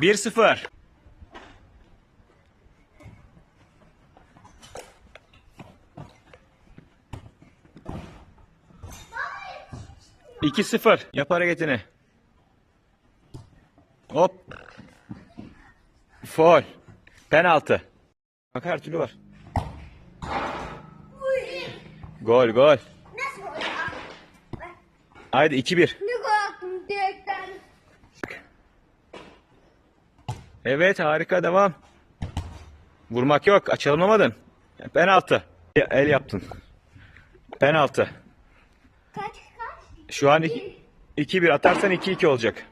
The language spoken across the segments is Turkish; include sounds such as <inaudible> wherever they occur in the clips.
1-0. İki sıfır. Yap hareketini. Hop. Foul. Penaltı. Bak her türlü var. Gol gol. Nasıl gol ya? Haydi 2-1. Ne gol attım direkten. Evet harika devam. Vurmak yok. Açılmamadın. Penaltı. El yaptın. Penaltı. Kaç kaç? Şu an 2-1 atarsan 2-2 olacak.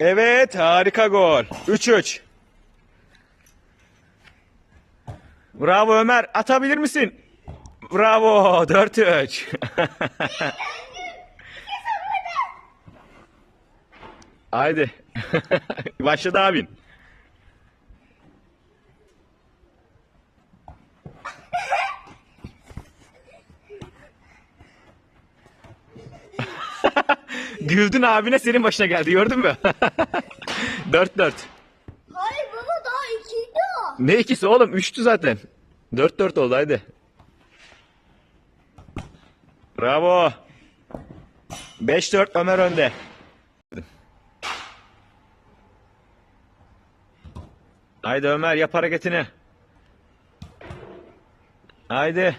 Evet harika gol. 3-3. Bravo Ömer. Atabilir misin? Bravo. 4-3. <laughs> Haydi. <laughs> Başladı abin. <laughs> Güldün abine senin başına geldi gördün mü? 4-4. Hayır baba daha ikiydi o. Ne ikisi oğlum? Üçtü zaten. 4-4 oldu haydi. Bravo. 5-4 Ömer önde. Haydi Ömer yap hareketini. Haydi.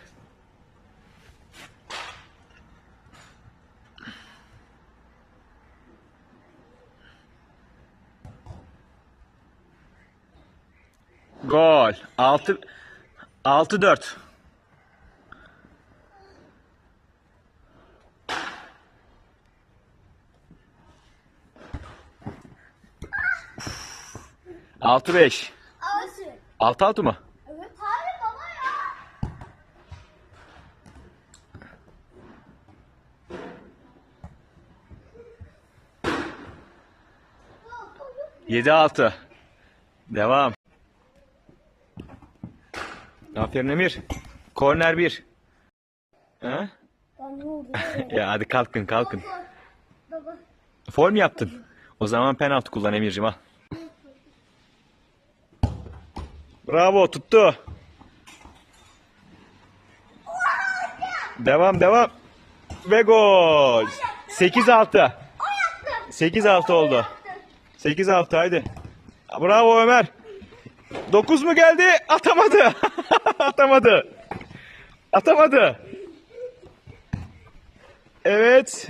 Gol. 6 6-4. Altı beş. Nasıl? Altı altı mı? Evet hayır baba ya. Yedi altı. Devam. Aferin Emir. Korner bir. Ha? <laughs> Ya hadi kalkın kalkın. Mu yaptın? O zaman penaltı kullan Emir'cim al. Bravo tuttu. Devam devam. Ve gol. 8-6. 8-6 oldu. 8-6 haydi. Bravo Ömer. 9 mu geldi? Atamadı. <laughs> <laughs> Atamadı. Atamadı. Evet.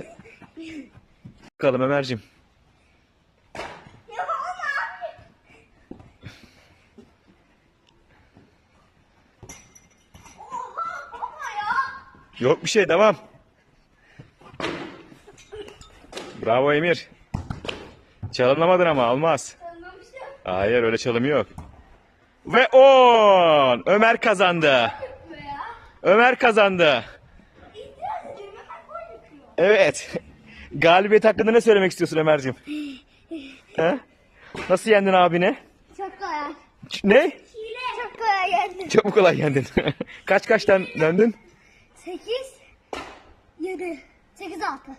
Bakalım Ömer'cim. Yok bir şey devam. Bravo Emir. Çalımlamadın ama. Anlamışım. Hayır öyle çalım yok. Ve 10. Ömer kazandı. Ömer kazandı. Evet. Galibiyet hakkında ne söylemek istiyorsun Ömer'cim? He? Nasıl yendin abine? Çok kolay. Ne? Çok kolay geldi. Çok kolay yendin. <laughs> Kaç kaçtan döndün? 8 7 8 6